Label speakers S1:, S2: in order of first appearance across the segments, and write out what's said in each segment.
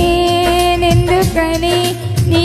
S1: நின்றேன் என்று கனி நீ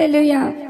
S1: Hallelujah.